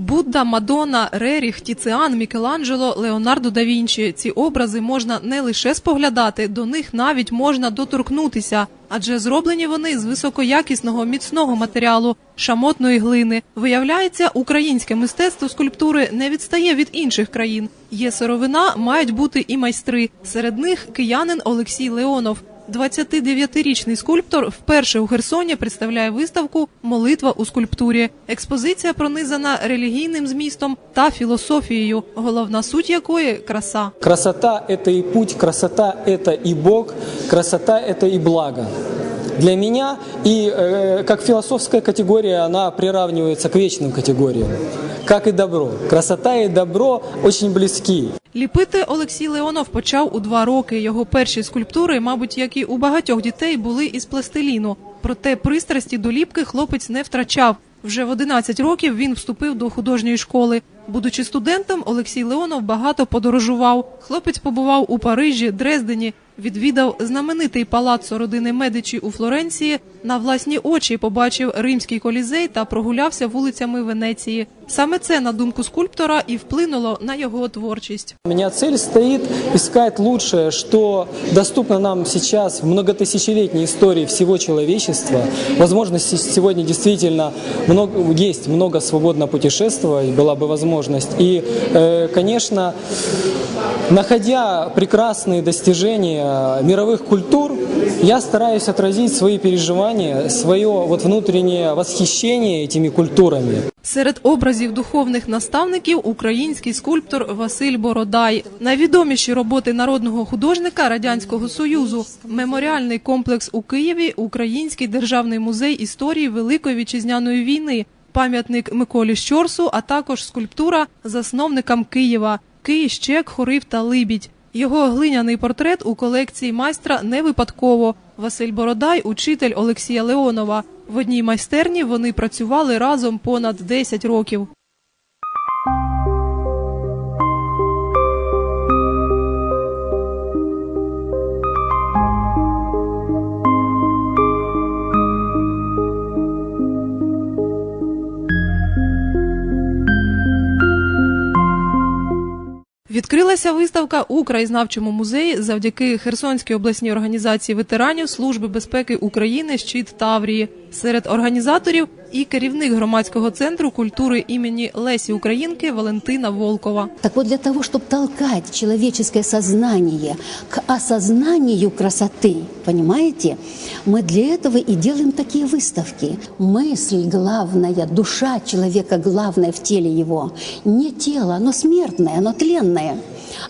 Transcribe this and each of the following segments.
Будда, Мадонна, Реріх, Тіціан, Мікеланджело, Леонардо да Вінчі. Ці образи можна не лише споглядати, до них навіть можна доторкнутися, адже зроблені вони з високоякісного міцного матеріалу, шамотної глини. Виявляється, українське мистецтво скульптури не відстає від інших країн. Є сировина, мають бути і майстри. Серед них киянин Олексій Леонов. 29-річний скульптор вперше у Херсоні представляє виставку Молитва у скульптурі. Експозиція пронизана релігійним змістом та філософією, головна суть якої краса. Красота – это и путь, красота – это и Бог, красота – это и благо. Для меня и э, как философская категория она приравнивается к вечным категориям, как и добро. Красота и добро очень близки. Ліпити Олексій Леонов почав у два роки. Його перші скульптури, мабуть, як і у багатьох дітей, були із пластиліну. Проте пристрасті до ліпки хлопець не втрачав. Вже в 11 років він вступив до художньої школи. Будучи студентом, Олексій Леонов багато подорожував. Хлопець побував у Парижі, Дрездені, відвідав знаменитий палаццо родини Медичі у Флоренції. На власні очі побачив римський колізей та прогулявся вулицями Венеції. Саме це, на думку скульптора, і вплинуло на його творчість. У меня цель стоит искать лучшее, что доступно нам сейчас в многотысячелетней истории всего человечества. Возможно, с- сегодня действительно много, есть много свободно путешествовать, была бы возможность. И, э, конечно, находя прекрасные достижения мировых культур, я стараюсь отразить свои переживания, свое вот внутреннее восхищение этими культурами. Серед образів духовних наставників український скульптор Василь Бородай. Найвідоміші роботи народного художника Радянського Союзу, меморіальний комплекс у Києві, Український державний музей історії Великої вітчизняної війни, пам'ятник Миколі Щорсу, а також скульптура засновникам Києва Кий, Щек, Хорив та Либідь. Його глиняний портрет у колекції майстра не випадково. Василь Бородай, учитель Олексія Леонова. В одній майстерні вони працювали разом понад 10 років. Відкрилася виставка у краєзнавчому музеї завдяки Херсонській обласній організації ветеранів Служби безпеки України Щит Таврії. Серед організаторів і керівник громадського центру культури імені Лесі Українки Валентина Волкова. Так вот, для того, чтобы толкать человеческое сознание к осознанию красоты, понимаете, мы для этого и делаем такие выставки. Мысль главная, душа человека главная в теле его. Не тело, оно смертное, оно тленное.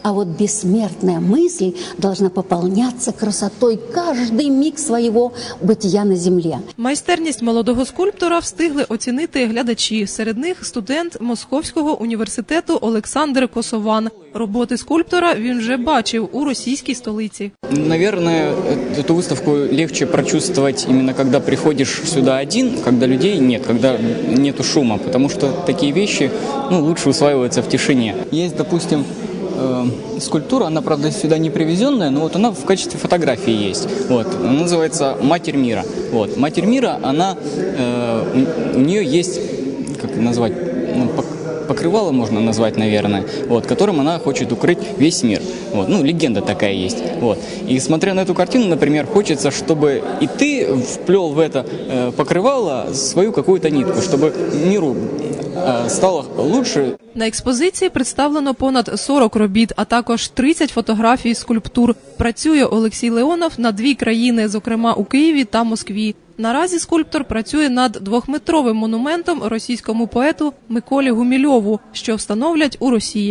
А вот бессмертная мысль должна пополняться красотой каждый миг своего бытия на земле. Майстерність молодого скульптора встигли оцінити глядачі. Серед них студент Московського університету Олександр Косован. Роботи скульптора він вже бачив у російській столиці. Наверное, э- эту выставку легче прочувствовать именно когда приходишь сюда один, когда людей нет, когда нету шума, потому что такие вещи ну, лучше усваиваются в тишине. Есть, допустим, э, скульптура, она, правда, сюда не привезенная, но вот она в качестве фотографии есть. Вот, она называется «Матерь мира». Вот, «Матерь мира», она, э, у- нее есть, как назвать, ну, пок- покрывало можно назвать, наверное, вот, которым она хочет укрыть весь мир. Вот, ну, легенда такая есть. Вот. И смотря на эту картину, например, хочется, чтобы и ты вплел в это э, покрывало свою какую-то нитку, чтобы миру э, стало лучше, На експозиції представлено понад 40 робіт, а також 30 фотографій скульптур. Працює Олексій Леонов на дві країни, зокрема у Києві та Москві. Наразі скульптор працює над двохметровим монументом російському поету Миколі Гумільову, що встановлять у Росії.